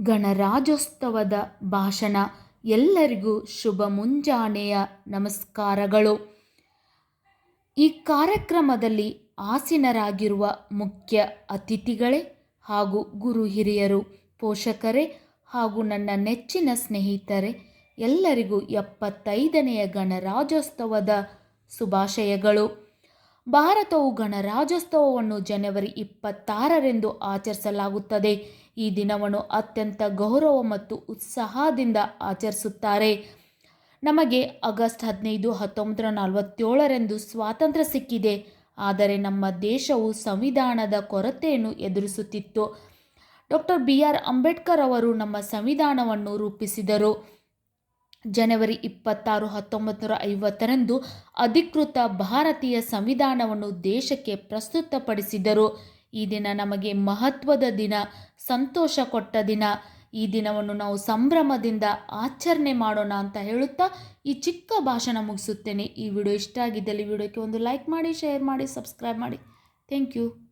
ಗಣರಾಜ್ಯೋತ್ಸವದ ಭಾಷಣ. ಎಲ್ಲರಿಗೂ ಶುಭ ಮುಂಜಾನೆಯ ನಮಸ್ಕಾರಗಳು. ಈ ಕಾರ್ಯಕ್ರಮದಲ್ಲಿ ಆಸೀನರಾಗಿರುವ ಮುಖ್ಯ ಅತಿಥಿಗಳೇ ಹಾಗೂ ಗುರು ಹಿರಿಯರು, ಪೋಷಕರೇ ಹಾಗೂ ನನ್ನ ನೆಚ್ಚಿನ ಸ್ನೇಹಿತರೆ, ಎಲ್ಲರಿಗೂ ಎಪ್ಪತ್ತೈದನೆಯ ಗಣರಾಜ್ಯೋತ್ಸವದ ಶುಭಾಶಯಗಳು. ಭಾರತವು ಗಣರಾಜ್ಯೋತ್ಸವವನ್ನು ಜನವರಿ ಇಪ್ಪತ್ತಾರರೆಂದು ಆಚರಿಸಲಾಗುತ್ತದೆ. ಈ ದಿನವನ್ನು ಅತ್ಯಂತ ಗೌರವ ಮತ್ತು ಉತ್ಸಾಹದಿಂದ ಆಚರಿಸುತ್ತಾರೆ. ನಮಗೆ ಆಗಸ್ಟ್ ಹದಿನೈದು ಹತ್ತೊಂಬತ್ತು ನಲವತ್ತೇಳರಂದು ಸ್ವಾತಂತ್ರ್ಯ ಸಿಕ್ಕಿದೆ. ಆದರೆ ನಮ್ಮ ದೇಶವು ಸಂವಿಧಾನದ ಕೊರತೆಯನ್ನು ಎದುರಿಸುತ್ತಿತ್ತು. ಡಾಕ್ಟರ್ ಬಿ ಆರ್ ಅಂಬೇಡ್ಕರ್ ಅವರು ನಮ್ಮ ಸಂವಿಧಾನವನ್ನು ರೂಪಿಸಿದರು. ಜನವರಿ ಇಪ್ಪತ್ತಾರು ಹತ್ತೊಂಬತ್ತು ನೂರ ಐವತ್ತರಂದು ಅಧಿಕೃತ ಭಾರತೀಯ ಸಂವಿಧಾನವನ್ನು ದೇಶಕ್ಕೆ ಪ್ರಸ್ತುತಪಡಿಸಿದರು. ಈ ದಿನ ನಮಗೆ ಮಹತ್ವದ ದಿನ, ಸಂತೋಷ ಕೊಟ್ಟ ದಿನ. ಈ ದಿನವನ್ನು ನಾವು ಸಂಭ್ರಮದಿಂದ ಆಚರಣೆ ಮಾಡೋಣ ಅಂತ ಹೇಳುತ್ತಾ ಈ ಚಿಕ್ಕ ಭಾಷಣ ಮುಗಿಸುತ್ತೇನೆ. ಈ ವಿಡಿಯೋ ಇಷ್ಟ ಆಗಿದ್ದಲ್ಲಿ ವಿಡಿಯೋಕ್ಕೆ ಒಂದು ಲೈಕ್ ಮಾಡಿ ಶೇರ್ ಮಾಡಿ ಸಬ್ಸ್ಕ್ರೈಬ್ ಮಾಡಿ. Thank you